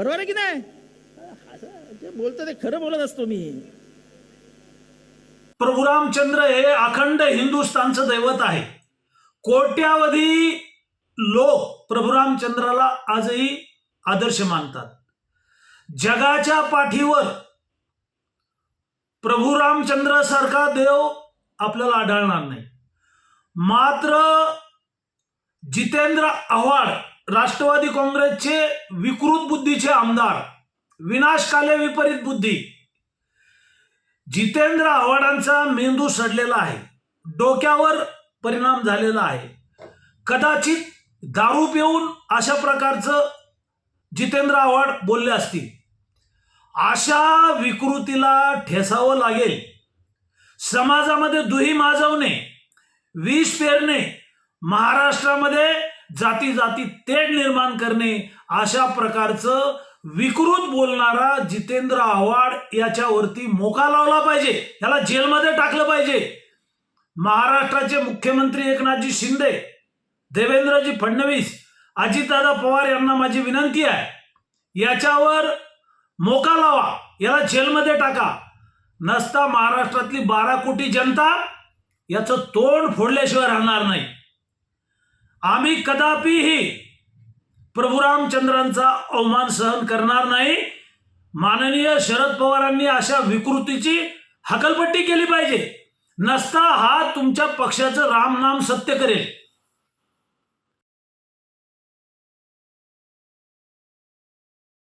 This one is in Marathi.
बरोबर आहे की नाही? बोलतो ते खरं बोलत असतो मी. प्रभू रामचंद्र हे अखंड हिंदुस्थानचं दैवत आहे. कोट्यावधी लोक प्रभू रामचंद्राला आजही आदर्श मानतात. जगाच्या पाठीवर प्रभू रामचंद्रासारखा देव आपल्याला आढळणार नाही. मात्र जितेंद्र आव्हाड राष्ट्रवादी काँग्रेसचे विकृत बुद्धीचे आमदार विनाशकाले विपरीत बुद्धी. जितेंद्र आव्हाडांचा मेंदू सडलेला आहे डोक्यावर परिणाम झालेला आहे. कदाचित दारू पिऊन अशा प्रकारचं जितेंद्र आव्हाड बोलले असतील. अशा विकृतीला ठेसावं लागेल. समाजामध्ये दुही माजवणे विष पेरणे महाराष्ट्रामध्ये जाती जाती तेढ निर्माण करणे अशा प्रकारचं विकृत बोलणारा जितेंद्र आव्हाड याच्यावरती मोका लावला पाहिजे. याला जेलमध्ये टाकलं पाहिजे. महाराष्ट्राचे मुख्यमंत्री एकनाथजी शिंदे देवेंद्रजी फडणवीस अजितदादा पवार यांना माझी विनंती आहे याच्यावर मोका लावा. याला जेलमध्ये टाका. नसता महाराष्ट्रातली बारा कोटी जनता याचं तोंड फोडल्याशिवाय राहणार नाही. आम्ही कदापिही प्रभू रामचंद्रांचा अवमान सहन करणार नाही. माननीय शरद पवारांनी अशा विकृतीची हकलपट्टी केली पाहिजे. नसता हा तुमच्या पक्षाचं रामनाम सत्य करेल.